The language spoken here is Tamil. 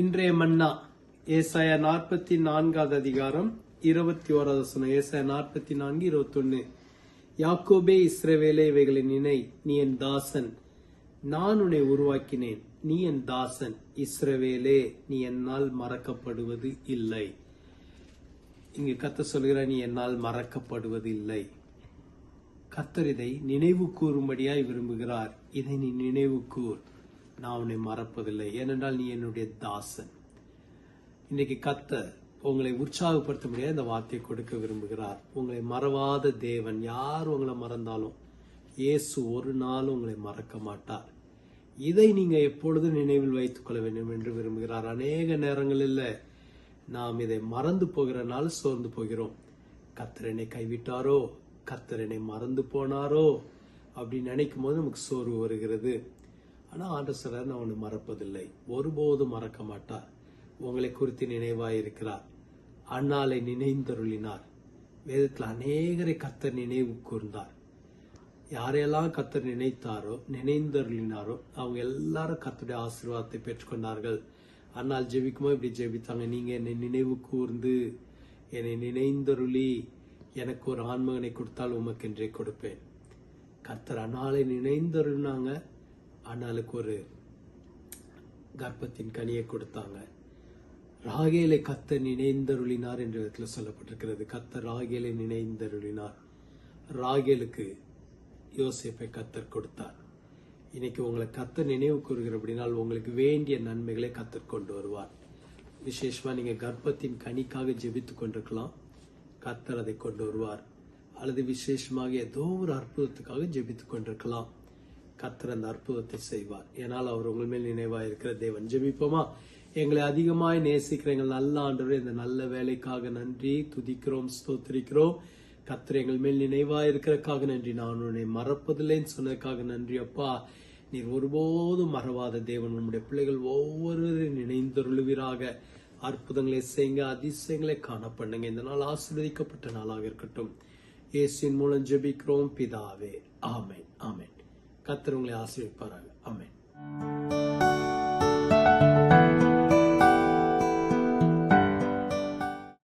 இன்றைய மன்னா ஏசாயா நாற்பத்தி நான்காவது அதிகாரம் இருபத்தி ஓராவது வசனம் ஏசாய நாற்பத்தி நான்கு இருபத்தொன்னு. யாக்கோபே இஸ்ரவேலே இவைகளை நினை நீ என் தாசன். நான் உன்னை உருவாக்கினேன் நீ என் தாசன். இஸ்ரவேலே நீ என்னால் மறக்கப்படுவது இல்லை. இங்கு கத்த சொல்கிற நீ என்னால் மறக்கப்படுவது இல்லை. கத்தர் இதை நினைவு கூறும்படியாய் விரும்புகிறார். இதை நீ நினைவு கூர். நான் உன்னை மறப்பதில்லை. ஏனென்றால் நீ என்னுடைய தாசன். இன்னைக்கு கத்தர் உங்களை உற்சாகப்படுத்த முடியாது இந்த வார்த்தையை கொடுக்க விரும்புகிறார். உங்களை மறவாத தேவன் யார் உங்களை மறந்தாலும் இயேசு ஒரு நாள் உங்களை மறக்க மாட்டார். இதை நீங்க எப்பொழுதும் நினைவில் வைத்துக் கொள்ள வேண்டும் என்று விரும்புகிறார். அநேக நேரங்களில் நாம் இதை மறந்து போகிறனால சோர்ந்து போகிறோம். கத்தர் என்னை கைவிட்டாரோ? கத்தர் என்னை மறந்து போனாரோ? அப்படின்னு நினைக்கும் போது நமக்கு சோர்வு வருகிறது. ஆனால் ஆண்டவர் சொல்றார், நான் ஒன்று மறப்பதில்லை. ஒருபோதும் மறக்க மாட்டார். உங்களை குறித்து நினைவாய் இருக்கிறார். அண்ணாலை நினைந்தருளினார். வேதத்தில் அநேகரை கத்தர் நினைவு கூர்ந்தார் யாரையெல்லாம் கத்தர் நினைத்தாரோ நினைந்தருளினாரோ அவங்க எல்லாரும் கத்தருடைய ஆசீர்வாதத்தை பெற்றுக்கொண்டார்கள். அன்னால் ஜெபிக்குமோ? இப்படி ஜெபித்தாங்க. நீங்கள் என்னை நினைவு கூர்ந்து என்னை நினைந்தருளி. எனக்கு ஒரு ஆண்மகனை கொடுத்தால் உமக்கென்றே கொடுப்பேன். கர்த்தர் அண்ணாலை நினைந்தருளினாங்க. ஆனாலுக்கு ஒரு கர்ப்பத்தின் கனியை கொடுத்தாங்க. ராகேலை கத்தர் நினைந்தருளினார் என்ற விதத்துல சொல்லப்பட்டிருக்கிறது. கத்த ராகேலை நினைந்தருளினார். ராகேலுக்கு யோசிப்பை கத்தர் கொடுத்தார். இன்னைக்கு உங்களை கத்த நினைவு கூறுகிறபடினால் உங்களுக்கு வேண்டிய நன்மைகளை கத்தர் கொண்டு வருவார். விசேஷமாக நீங்கள் கர்ப்பத்தின் கனிக்காக ஜெபித்து கொண்டிருக்கலாம். கத்தர் அதை கொண்டு வருவார். அல்லது விசேஷமாக ஏதோ ஒரு அற்புதத்துக்காக ஜெபித்துக் கொண்டிருக்கலாம். கத்திர அந்த அற்புதத்தை செய்வார். ஏனால் அவர் உங்கள் மேல் நினைவாக இருக்கிற தேவன். ஜெபிப்போமா? எங்களை அதிகமாய் நேசிக்கிற எங்கள் நல்ல ஆண்டவர் இந்த நல்ல வேலைக்காக நன்றி. துதிக்கிறோம் ஸ்தோத்திரிக்கிறோம். கத்திர எங்கள் மேல் நினைவாக இருக்கிறக்காக நன்றி. நான் உன்னை மறப்பதில்லைன்னு சொன்னதுக்காக நன்றி அப்பா. நீர் ஒருபோதும் மறவாத தேவன். நம்முடைய பிள்ளைகள் ஒவ்வொருவரும் நினைந்தருளுவீராக. அற்புதங்களை செய்யுங்க அதிசயங்களை காண பண்ணுங்க. இந்த நாள் ஆசீர்வதிக்கப்பட்ட நாளாக இருக்கட்டும். இயேசுவின் மூலம் ஜெபிக்கிறோம். பிதாவே ஆமேன் ஆமேன். கத்திரவங்களை ஆசீர்வைப்பாராக. அம்மேன்